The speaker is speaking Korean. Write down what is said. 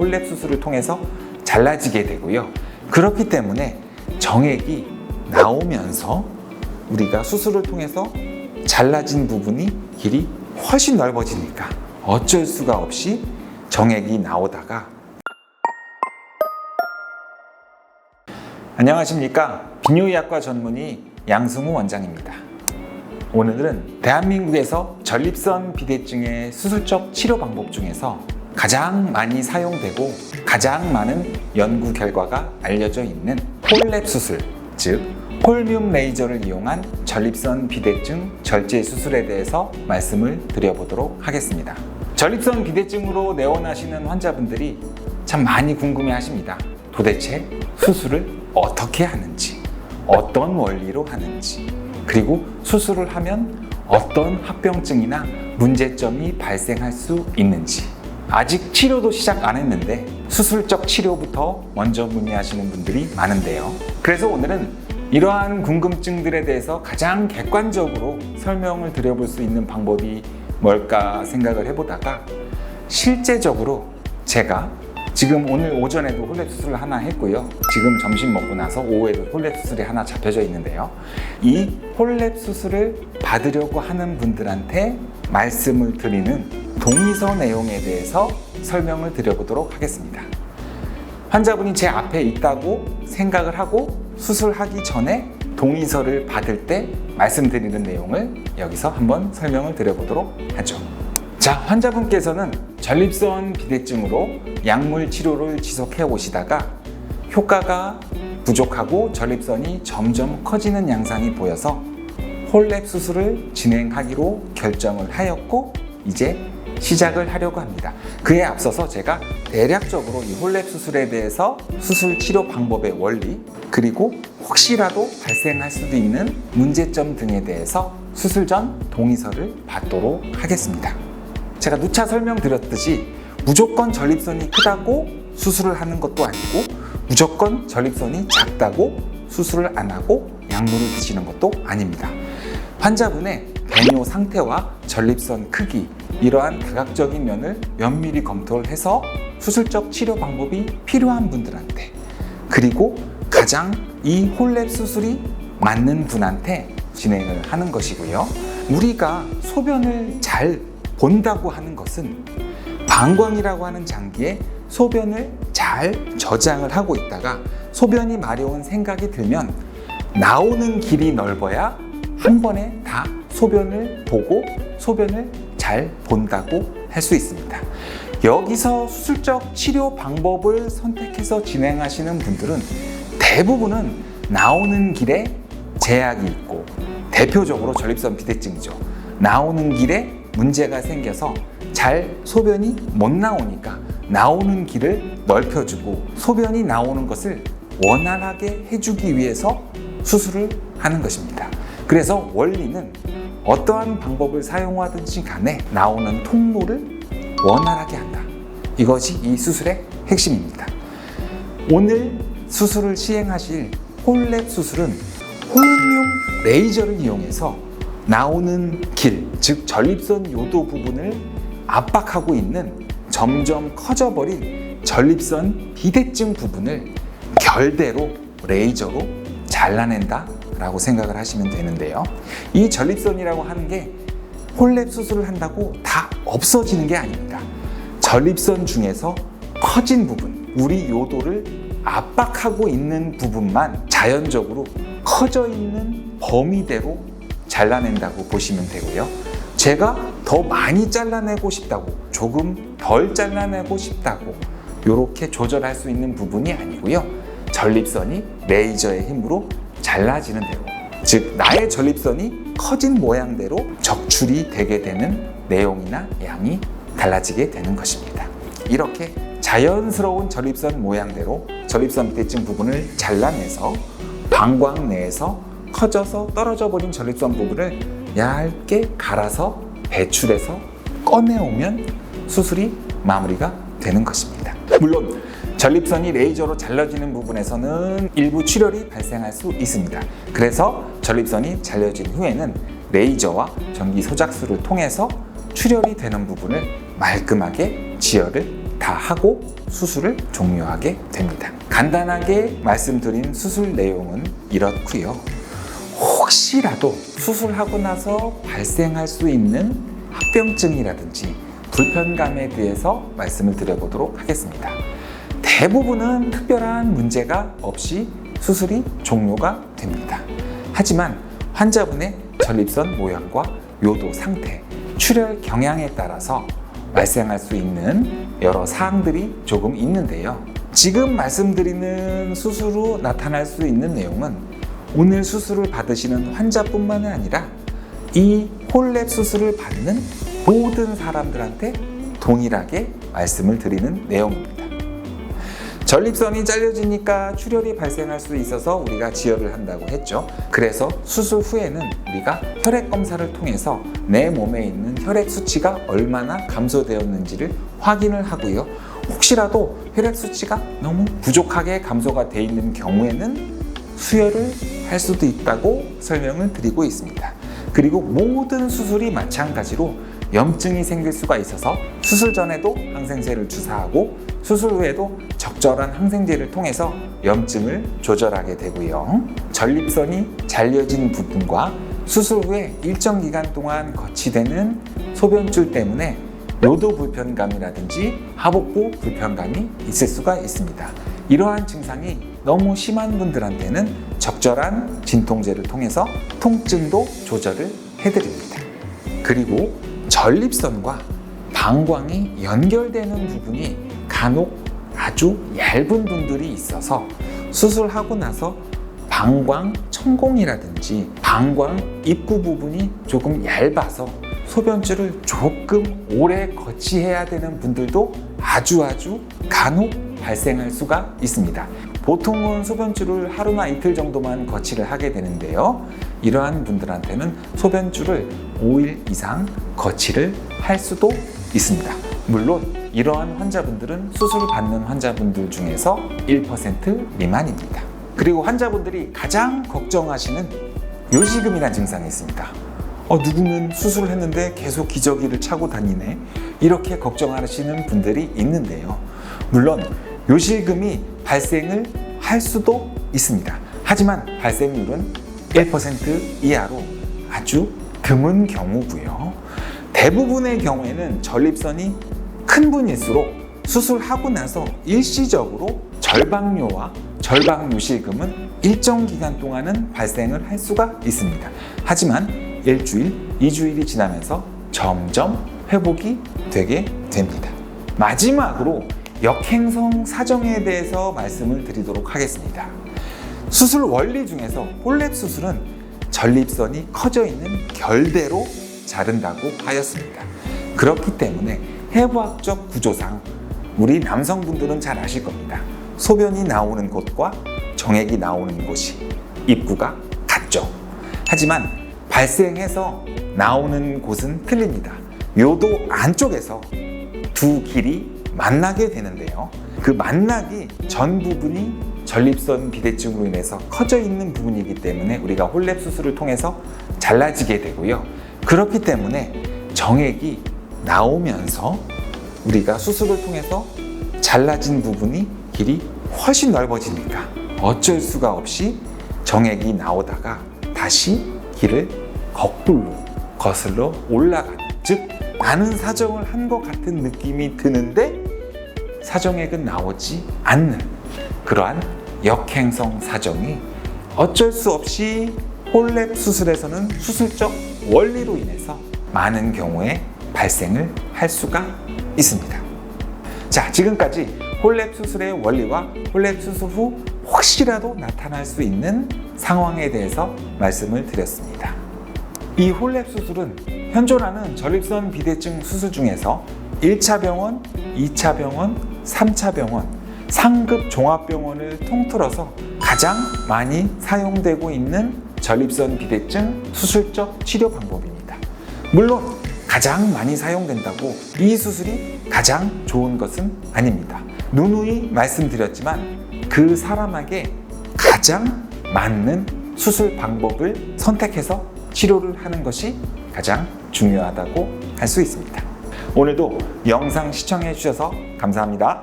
홀랩 수술을 통해서 잘라지게 되고요. 그렇기 때문에 정액이 나오면서 우리가 수술을 통해서 잘라진 부분이 길이 훨씬 넓어지니까 어쩔 수가 없이 정액이 나오다가 안녕하십니까 비뇨의학과 전문의 양승우 원장입니다. 오늘은 대한민국에서 전립선 비대증의 수술적 치료 방법 중에서 가장 많이 사용되고 가장 많은 연구 결과가 알려져 있는 홀랩 수술, 즉 홀뮨 레이저를 이용한 전립선 비대증 절제 수술에 대해서 말씀을 드려보도록 하겠습니다. 전립선 비대증으로 내원하시는 환자분들이 참 많이 궁금해 하십니다. 도대체 수술을 어떻게 하는지, 어떤 원리로 하는지, 그리고 수술을 하면 어떤 합병증이나 문제점이 발생할 수 있는지. 아직 치료도 시작 안 했는데 수술적 치료부터 먼저 문의하시는 분들이 많은데요. 그래서 오늘은 이러한 궁금증들에 대해서 가장 객관적으로 설명을 드려볼 수 있는 방법이 뭘까 생각을 해보다가 실제적으로 제가 지금 오늘 오전에도 홀랩 수술을 하나 했고요. 지금 점심 먹고 나서 오후에도 홀랩 수술이 하나 잡혀져 있는데요. 이 홀랩 수술을 받으려고 하는 분들한테 말씀을 드리는 동의서 내용에 대해서 설명을 드려보도록 하겠습니다. 환자분이 제 앞에 있다고 생각을 하고 수술하기 전에 동의서를 받을 때 말씀드리는 내용을 여기서 한번 설명을 드려보도록 하죠. 자, 환자분께서는 전립선 비대증으로 약물 치료를 지속해 오시다가 효과가 부족하고 전립선이 점점 커지는 양상이 보여서 홀랩 수술을 진행하기로 결정을 하였고 이제 시작을 하려고 합니다. 그에 앞서서 제가 대략적으로 이 홀랩 수술에 대해서 수술 치료 방법의 원리 그리고 혹시라도 발생할 수도 있는 문제점 등에 대해서 수술 전 동의서를 받도록 하겠습니다. 제가 누차 설명드렸듯이 무조건 전립선이 크다고 수술을 하는 것도 아니고 무조건 전립선이 작다고 수술을 안 하고 약물을 드시는 것도 아닙니다. 환자분의 배뇨 상태와 전립선 크기 이러한 다각적인 면을 면밀히 검토를 해서 수술적 치료 방법이 필요한 분들한테 그리고 가장 이 홀랩 수술이 맞는 분한테 진행을 하는 것이고요. 우리가 소변을 잘 본다고 하는 것은 방광이라고 하는 장기에 소변을 잘 저장을 하고 있다가 소변이 마려운 생각이 들면 나오는 길이 넓어야 한 번에 다 소변을 보고 소변을 잘 본다고 할 수 있습니다. 여기서 수술적 치료 방법을 선택해서 진행하시는 분들은 대부분은 나오는 길에 제약이 있고 대표적으로 전립선 비대증이죠. 나오는 길에 문제가 생겨서 잘 소변이 못 나오니까 나오는 길을 넓혀주고 소변이 나오는 것을 원활하게 해주기 위해서 수술을 하는 것입니다. 그래서 원리는 어떠한 방법을 사용하든지 간에 나오는 통로를 원활하게 한다. 이것이 이 수술의 핵심입니다. 오늘 수술을 시행하실 홀랩 수술은 홀뮨 레이저를 이용해서 나오는 길, 즉 전립선 요도 부분을 압박하고 있는 점점 커져버린 전립선 비대증 부분을 결대로 레이저로 잘라낸다 라고 생각을 하시면 되는데요. 이 전립선이라고 하는 게 홀랩 수술을 한다고 다 없어지는 게 아닙니다. 전립선 중에서 커진 부분, 우리 요도를 압박하고 있는 부분만 자연적으로 커져 있는 범위대로 잘라낸다고 보시면 되고요. 제가 더 많이 잘라내고 싶다고, 조금 덜 잘라내고 싶다고, 이렇게 조절할 수 있는 부분이 아니고요. 전립선이 레이저의 힘으로 잘라지는 대로, 즉, 나의 전립선이 커진 모양대로 적출이 되게 되는 내용이나 양이 달라지게 되는 것입니다. 이렇게 자연스러운 전립선 모양대로 전립선 비대증 부분을 잘라내서 방광 내에서 커져서 떨어져 버린 전립선 부분을 얇게 갈아서 배출해서 꺼내오면 수술이 마무리가 되는 것입니다. 물론 전립선이 레이저로 잘라지는 부분에서는 일부 출혈이 발생할 수 있습니다. 그래서 전립선이 잘려진 후에는 레이저와 전기 소작술을 통해서 출혈이 되는 부분을 말끔하게 지혈을 다 하고 수술을 종료하게 됩니다. 간단하게 말씀드린 수술 내용은 이렇고요. 혹시라도 수술하고 나서 발생할 수 있는 합병증이라든지 불편감에 대해서 말씀을 드려보도록 하겠습니다. 대부분은 특별한 문제가 없이 수술이 종료가 됩니다. 하지만 환자분의 전립선 모양과 요도 상태, 출혈 경향에 따라서 발생할 수 있는 여러 사항들이 조금 있는데요. 지금 말씀드리는 수술 후 나타날 수 있는 내용은 오늘 수술을 받으시는 환자뿐만 아니라 이 홀랩 수술을 받는 모든 사람들한테 동일하게 말씀을 드리는 내용입니다. 전립선이 잘려지니까 출혈이 발생할 수 있어서 우리가 지혈을 한다고 했죠. 그래서 수술 후에는 우리가 혈액 검사를 통해서 내 몸에 있는 혈액 수치가 얼마나 감소되었는지를 확인을 하고요. 혹시라도 혈액 수치가 너무 부족하게 감소가 돼 있는 경우에는 수혈을 할 수도 있다고 설명을 드리고 있습니다. 그리고 모든 수술이 마찬가지로 염증이 생길 수가 있어서 수술 전에도 항생제를 주사하고 수술 후에도 적절한 항생제를 통해서 염증을 조절하게 되고요. 전립선이 잘려진 부분과 수술 후에 일정 기간 동안 거치되는 소변줄 때문에 요도 불편감이라든지 하복부 불편감이 있을 수가 있습니다. 이러한 증상이 너무 심한 분들한테는 적절한 진통제를 통해서 통증도 조절을 해드립니다. 그리고 전립선과 방광이 연결되는 부분이 간혹 아주 얇은 분들이 있어서 수술하고 나서 방광 천공이라든지 방광 입구 부분이 조금 얇아서 소변줄을 조금 오래 거치해야 되는 분들도 아주 아주 간혹 발생할 수가 있습니다. 보통은 소변줄을 하루나 이틀 정도만 거치를 하게 되는데요. 이러한 분들한테는 소변줄을 5일 이상 거치를 할 수도 있습니다. 물론 이러한 환자분들은 수술을 받는 환자분들 중에서 1% 미만입니다. 그리고 환자분들이 가장 걱정하시는 요지금이라는 증상이 있습니다. 어, 누구는 수술을 했는데 계속 기저귀를 차고 다니네. 이렇게 걱정하시는 분들이 있는데요. 물론 요실금이 발생을 할 수도 있습니다. 하지만 발생률은 1% 이하로 아주 드문 경우고요. 대부분의 경우에는 전립선이 큰 분일수록 수술하고 나서 일시적으로 절박뇨와 절박요실금은 일정 기간 동안은 발생을 할 수가 있습니다. 하지만 일주일, 이주일이 지나면서 점점 회복이 되게 됩니다. 마지막으로 역행성 사정에 대해서 말씀을 드리도록 하겠습니다. 수술 원리 중에서 홀랩 수술은 전립선이 커져 있는 결대로 자른다고 하였습니다. 그렇기 때문에 해부학적 구조상 우리 남성분들은 잘 아실 겁니다. 소변이 나오는 곳과 정액이 나오는 곳이 입구가 같죠. 하지만 발생해서 나오는 곳은 틀립니다. 요도 안쪽에서 두 길이 만나게 되는데요. 그 만나기 전 부분이 전립선 비대증으로 인해서 커져 있는 부분이기 때문에 우리가 홀랩 수술을 통해서 잘라지게 되고요. 그렇기 때문에 정액이 나오면서 우리가 수술을 통해서 잘라진 부분이 길이 훨씬 넓어지니까 어쩔 수가 없이 정액이 나오다가 다시 길을 거꾸로 거슬러 올라가는 즉 많은 사정을 한 것 같은 느낌이 드는데 사정액은 나오지 않는 그러한 역행성 사정이 어쩔 수 없이 홀랩 수술에서는 수술적 원리로 인해서 많은 경우에 발생을 할 수가 있습니다. 자, 지금까지 홀랩 수술의 원리와 홀랩 수술 후 혹시라도 나타날 수 있는 상황에 대해서 말씀을 드렸습니다. 이 홀랩 수술은 현존하는 전립선 비대증 수술 중에서 1차 병원, 2차 병원, 3차 병원, 상급 종합병원을 통틀어서 가장 많이 사용되고 있는 전립선 비대증 수술적 치료 방법입니다. 물론 가장 많이 사용된다고 이 수술이 가장 좋은 것은 아닙니다. 누누이 말씀드렸지만 그 사람에게 가장 맞는 수술 방법을 선택해서 치료를 하는 것이 가장 중요하다고 할 수 있습니다. 오늘도 영상 시청해 주셔서 감사합니다.